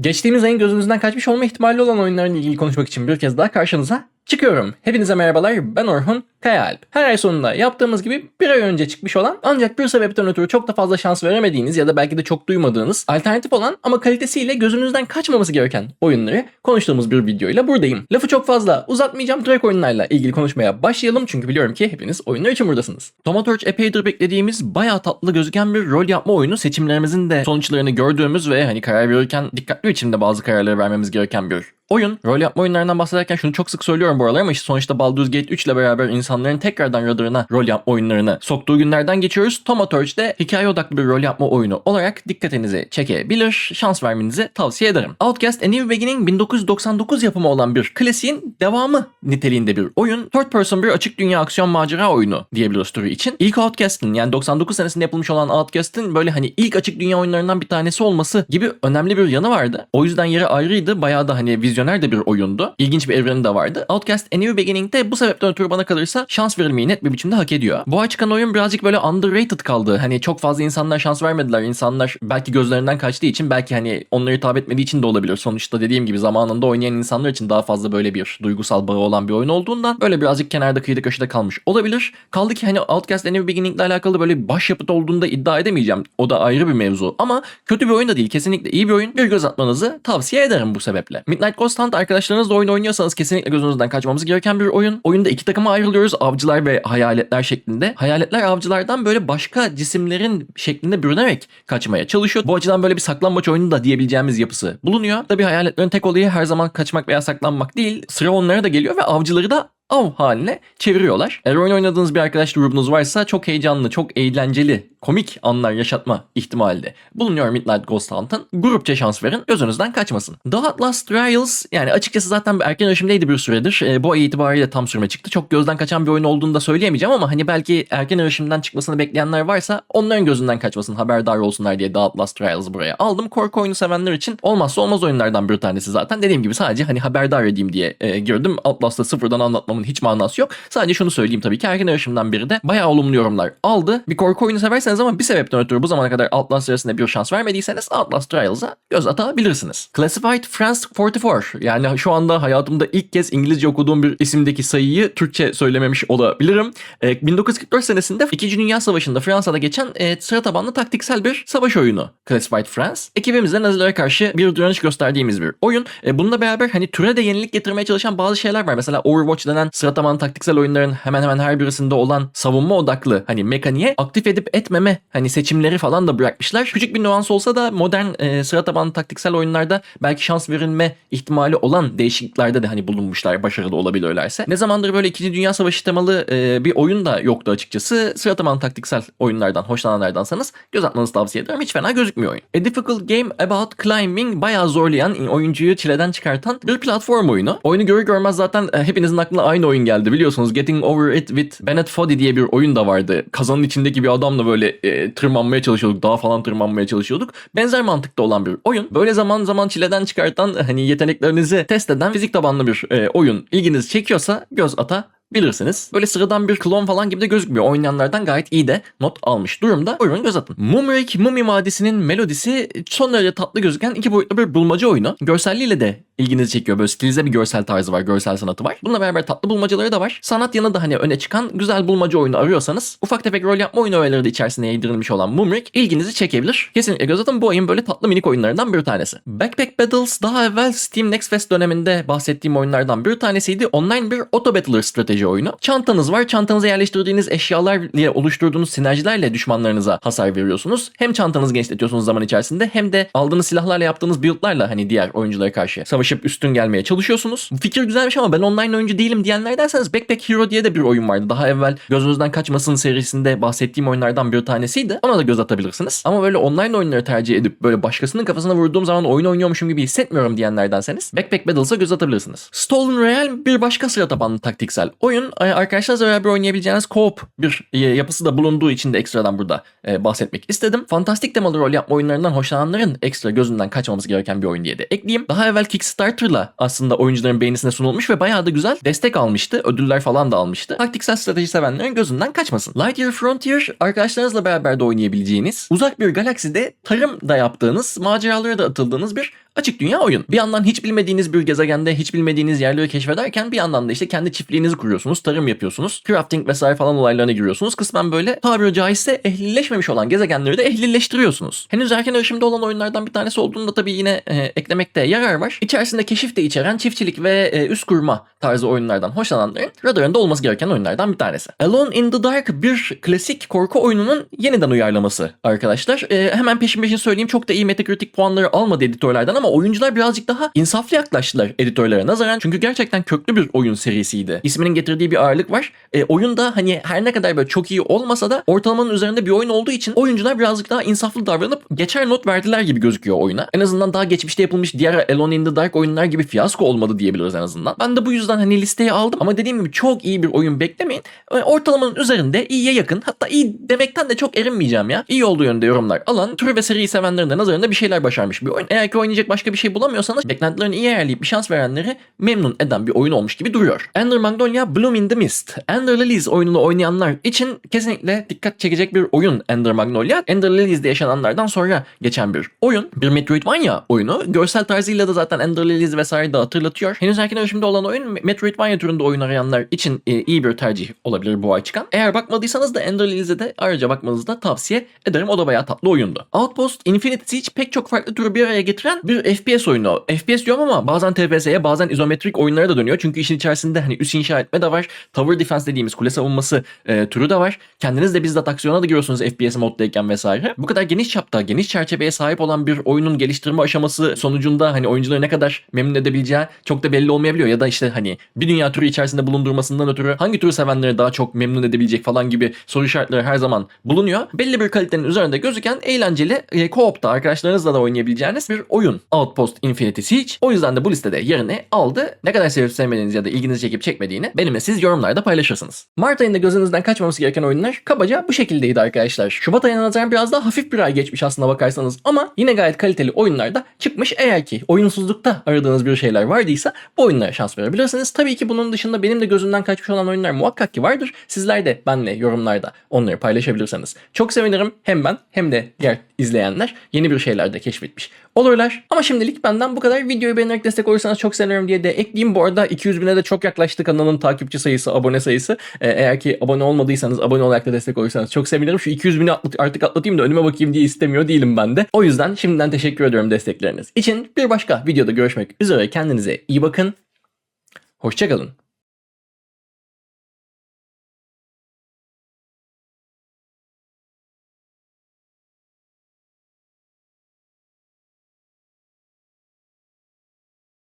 Geçtiğimiz ayın gözünüzden kaçmış olma ihtimali olan oyunlarla ilgili konuşmak için bir kez daha karşınıza çıkıyorum. Hepinize merhabalar ben Orhun Kayaalp. Her ay sonunda yaptığımız gibi bir ay önce çıkmış olan ancak bir sebepten ötürü çok da fazla şans veremediğiniz ya da belki de çok duymadığınız alternatif olan ama kalitesiyle gözünüzden kaçmaması gereken oyunları konuştuğumuz bir videoyla buradayım. Lafı çok fazla uzatmayacağım direkt oyunlarla ilgili konuşmaya başlayalım çünkü biliyorum ki hepiniz oyunlar için buradasınız. Tomatorch epeydir beklediğimiz bayağı tatlı gözüken bir rol yapma oyunu seçimlerimizin de sonuçlarını gördüğümüz ve hani karar verirken dikkatli biçimde bazı kararları vermemiz gereken bir oyun. Rol yapma oyunlarından bahsederken şunu çok sık söylüyorum bu aralar ama işte sonuçta Baldur's Gate 3 ile beraber insanların tekrardan radarına rol yapma oyunlarını soktuğu günlerden geçiyoruz. Tomatorch de hikaye odaklı bir rol yapma oyunu olarak dikkatinizi çekebilir. Şans vermenizi tavsiye ederim. Outcast A New Beginning 1999 yapımı olan bir klasiğin devamı niteliğinde bir oyun. Third person bir açık dünya aksiyon macera oyunu diyebiliriz türü için. İlk Outcast'ın yani 99 senesinde yapılmış olan Outcast'ın böyle hani ilk açık dünya oyunlarından bir tanesi olması gibi önemli bir yanı vardı. O yüzden yeri ayrıydı. Bayağı da hani vizyoner de bir oyundu. İlginç bir evreni de vardı. Outcast A New Beginning de bu sebepten ötürü bana kalırsa şans verilmeyi net bir biçimde hak ediyor. Bu ay çıkan oyun birazcık böyle underrated kaldı. Hani çok fazla insanlar şans vermediler. İnsanlar belki gözlerinden kaçtığı için belki hani onları hitap etmediği için de olabilir. Sonuçta dediğim gibi zamanında oynayan insanlar için daha fazla böyle bir duygusal bağı olan bir oyun olduğundan böyle birazcık kenarda kıyıda köşede kalmış olabilir. Kaldı ki hani Outcast A New Beginning ile alakalı böyle başyapıt olduğunda iddia edemeyeceğim. O da ayrı bir mevzu. Ama kötü bir oyun da değil. Kesinlikle iyi bir oyun. Bir göz atmanızı tavsiye ederim bu sebeple. Midnight Ghost Hunt arkadaşlarınızla oyun oynuyorsanız kesinlikle gözünüzden kaçmamız gereken bir oyun. Oyunda iki takıma ayrılıyoruz. Avcılar ve hayaletler şeklinde. Hayaletler avcılardan böyle başka cisimlerin şeklinde bürünerek kaçmaya çalışıyor. Bu açıdan böyle bir saklambaç oyunu da diyebileceğimiz yapısı bulunuyor. Tabii hayaletlerin tek olayı her zaman kaçmak veya saklanmak değil. Sıra onlara da geliyor ve avcıları da av haline çeviriyorlar. Eğer oyun oynadığınız bir arkadaş grubunuz varsa çok heyecanlı, çok eğlenceli, komik anlar yaşatma ihtimali de bulunuyor Midnight Ghost Hunt'ın. Grupça şans verin, gözünüzden kaçmasın. The Outlast Trials yani açıkçası zaten erken erişimdeydi bir süredir. E, bu ay itibariyle tam sürme çıktı. Çok gözden kaçan bir oyun olduğunu da söyleyemeyeceğim ama hani belki erken erişimden çıkmasını bekleyenler varsa onların gözünden kaçmasın, haberdar olsunlar diye The Outlast Trials'ı buraya aldım. Korku oyunu sevenler için olmazsa olmaz oyunlardan bir tanesi zaten. Dediğim gibi sadece hani haberdar edeyim diye e, girdim. Outlast'ı sıfırdan anlatmamın hiç manası yok. Sadece şunu söyleyeyim tabii ki erken erişimden biri de bayağı olumlu yorumlar aldı. Bir korku oyunu severseniz ama bir sebepten ötürü bu zamana kadar Outlast serisinde bir şans vermediyseniz Outlast Trials'a göz atabilirsiniz. Classified France 44 yani şu anda hayatımda ilk kez İngilizce okuduğum bir isimdeki sayıyı Türkçe söylememiş olabilirim. E, 1944 senesinde 2. Dünya Savaşı'nda Fransa'da geçen e, sıra tabanlı taktiksel bir savaş oyunu Classified France. Ekibimizde Nazilere karşı bir direnç gösterdiğimiz bir oyun. E, bununla beraber hani türe de yenilik getirmeye çalışan bazı şeyler var. Mesela Overwatch denen sıra tabanlı taktiksel oyunların hemen hemen her birisinde olan savunma odaklı hani mekaniğe aktif edip etmeme hani seçimleri falan da bırakmışlar. Küçük bir nüans olsa da modern e, sıra taktiksel oyunlarda belki şans verilme ihtimali olan değişikliklerde de hani bulunmuşlar başarılı olabilirlerse. Ne zamandır böyle 2. Dünya Savaşı temalı e, bir oyun da yoktu açıkçası. Sıra tabanlı taktiksel oyunlardan hoşlananlardansanız göz atmanızı tavsiye ederim. Hiç fena gözükmüyor oyun. A Difficult Game About Climbing bayağı zorlayan, oyuncuyu çileden çıkartan bir platform oyunu. Oyunu görür görmez zaten e, hepinizin aklına aynı oyun geldi biliyorsunuz. Getting Over It with Bennett Foddy diye bir oyun da vardı. Kazanın içindeki bir adamla böyle e, tırmanmaya çalışıyorduk. Dağa falan tırmanmaya çalışıyorduk. Benzer mantıkta olan bir oyun. Böyle zaman zaman çileden çıkartan hani yeteneklerinizi test eden fizik tabanlı bir e, oyun ilginizi çekiyorsa göz ata bilirsiniz. Böyle sıradan bir klon falan gibi de gözükmüyor. Oynayanlardan gayet iyi de not almış durumda. Buyurun göz atın. Mumrik Mummy Vadisi'nin melodisi son derece tatlı gözüken iki boyutlu bir bulmaca oyunu. Görselliğiyle de ilginizi çekiyor. Böyle stilize bir görsel tarzı var, görsel sanatı var. Bununla beraber tatlı bulmacaları da var. Sanat yanı da hani öne çıkan güzel bulmaca oyunu arıyorsanız ufak tefek rol yapma oyunu öğeleri de içerisine yedirilmiş olan Mumrik ilginizi çekebilir. Kesinlikle göz atın bu oyun böyle tatlı minik oyunlarından bir tanesi. Backpack Battles daha evvel Steam Next Fest döneminde bahsettiğim oyunlardan bir tanesiydi. Online bir auto battler strateji oyunu. Çantanız var. Çantanıza yerleştirdiğiniz eşyalarla oluşturduğunuz sinerjilerle düşmanlarınıza hasar veriyorsunuz. Hem çantanızı genişletiyorsunuz zaman içerisinde hem de aldığınız silahlarla yaptığınız build'larla hani diğer oyunculara karşı savaşıp üstün gelmeye çalışıyorsunuz. Fikir güzelmiş ama ben online oyuncu değilim diyenlerderseniz Backpack Hero diye de bir oyun vardı. Daha evvel gözünüzden kaçmasın serisinde bahsettiğim oyunlardan bir tanesiydi. Ona da göz atabilirsiniz. Ama böyle online oyunları tercih edip böyle başkasının kafasına vurduğum zaman oyun oynuyormuşum gibi hissetmiyorum diyenlerdenseniz Backpack Battles'a göz atabilirsiniz. Stolen Realm bir başka sıra tabanlı taktiksel oyun. Arkadaşlarla beraber oynayabileceğiniz co-op bir e, yapısı da bulunduğu için de ekstradan burada e, bahsetmek istedim. Fantastik temalı rol yapma oyunlarından hoşlananların ekstra gözünden kaçmaması gereken bir oyun diye de ekleyeyim. Daha evvel Kickstarter'la aslında oyuncuların beğenisine sunulmuş ve bayağı da güzel destek almıştı. Ödüller falan da almıştı. Taktiksel strateji sevenlerin gözünden kaçmasın. Lightyear Frontier arkadaşlarınızla beraber de oynayabileceğiniz, uzak bir galakside tarım da yaptığınız, maceralara da atıldığınız bir Açık dünya oyun. Bir yandan hiç bilmediğiniz bir gezegende hiç bilmediğiniz yerleri keşfederken bir yandan da işte kendi çiftliğinizi kuruyorsunuz, tarım yapıyorsunuz, crafting vesaire falan olaylarına giriyorsunuz. Kısmen böyle tabiri caizse ehlileşmemiş olan gezegenleri de ehlileştiriyorsunuz. Henüz erken erişimde olan oyunlardan bir tanesi olduğunu da tabii yine e, eklemekte yarar var. İçerisinde keşif de içeren çiftçilik ve e, üst kurma tarzı oyunlardan hoşlananların radarında olması gereken oyunlardan bir tanesi. Alone in the Dark bir klasik korku oyununun yeniden uyarlaması arkadaşlar. E, hemen peşin peşin söyleyeyim çok da iyi Metacritic puanları almadı editörlerden ama oyuncular birazcık daha insaflı yaklaştılar editörlere nazaran. Çünkü gerçekten köklü bir oyun serisiydi. İsminin getirdiği bir ağırlık var. E, oyunda hani her ne kadar böyle çok iyi olmasa da ortalamanın üzerinde bir oyun olduğu için oyuncular birazcık daha insaflı davranıp geçer not verdiler gibi gözüküyor oyuna. En azından daha geçmişte yapılmış diğer Alone in the Dark oyunlar gibi fiyasko olmadı diyebiliriz en azından. Ben de bu yüzden hani listeye aldım ama dediğim gibi çok iyi bir oyun beklemeyin. E, Ortalamanın üzerinde iyiye yakın hatta iyi demekten de çok erinmeyeceğim ya. İyi olduğu yönde yorumlar alan tür ve seriyi sevenlerin de nazarında bir şeyler başarmış bir oyun. Eğer ki oynayacak başka bir şey bulamıyorsanız beklentilerini iyi ayarlayıp bir şans verenleri memnun eden bir oyun olmuş gibi duruyor. Ender Magnolia Bloom in the Mist. Ender Lilies oyununu oynayanlar için kesinlikle dikkat çekecek bir oyun Ender Magnolia. Ender Lilies'de yaşananlardan sonra geçen bir oyun. Bir Metroidvania oyunu. Görsel tarzıyla da zaten Ender Lilies vesaire de hatırlatıyor. Henüz erken erişimde olan oyun Metroidvania türünde oyun arayanlar için e, iyi bir tercih olabilir bu ay çıkan. Eğer bakmadıysanız da Ender Lilies'e de ayrıca bakmanızı da tavsiye ederim. O da bayağı tatlı oyundu. Outpost Infinite Siege pek çok farklı türü bir araya getiren bir FPS oyunu. FPS diyorum ama bazen TPS'ye bazen izometrik oyunlara da dönüyor. Çünkü işin içerisinde hani üs inşa etme de var. Tower Defense dediğimiz kule savunması e, türü de var. Kendiniz de bizzat aksiyona da giriyorsunuz FPS moddayken vesaire. Bu kadar geniş çapta, geniş çerçeveye sahip olan bir oyunun geliştirme aşaması sonucunda hani oyuncuları ne kadar memnun edebileceği çok da belli olmayabiliyor. Ya da işte hani bir dünya türü içerisinde bulundurmasından ötürü hangi türü sevenleri daha çok memnun edebilecek falan gibi soru işaretleri her zaman bulunuyor. Belli bir kalitenin üzerinde gözüken eğlenceli e, co-op'ta arkadaşlarınızla da oynayabileceğiniz bir oyun Outpost Infinity Siege. O yüzden de bu listede yerini aldı. Ne kadar sevip sevmediğiniz ya da ilginizi çekip çekmediğini benimle siz yorumlarda paylaşırsınız. Mart ayında gözünüzden kaçmaması gereken oyunlar kabaca bu şekildeydi arkadaşlar. Şubat ayına nazaran biraz daha hafif bir ay geçmiş aslına bakarsanız ama yine gayet kaliteli oyunlar da çıkmış. Eğer ki oyunsuzlukta aradığınız bir şeyler vardıysa bu oyunlara şans verebilirsiniz. Tabii ki bunun dışında benim de gözümden kaçmış olan oyunlar muhakkak ki vardır. Sizler de benle yorumlarda onları paylaşabilirseniz çok sevinirim. Hem ben hem de diğer izleyenler yeni bir şeyler de keşfetmiş olurlar. Ama şimdilik benden bu kadar. Videoyu beğenerek destek olursanız çok sevinirim diye de ekleyeyim. Bu arada 200 bine de çok yaklaştı kanalın takipçi sayısı, abone sayısı. Ee, eğer ki abone olmadıysanız, abone olarak da destek olursanız çok sevinirim. Şu 200 bini atlat- artık atlatayım da önüme bakayım diye istemiyor değilim ben de. O yüzden şimdiden teşekkür ediyorum destekleriniz için. Bir başka videoda görüşmek üzere. Kendinize iyi bakın. Hoşçakalın.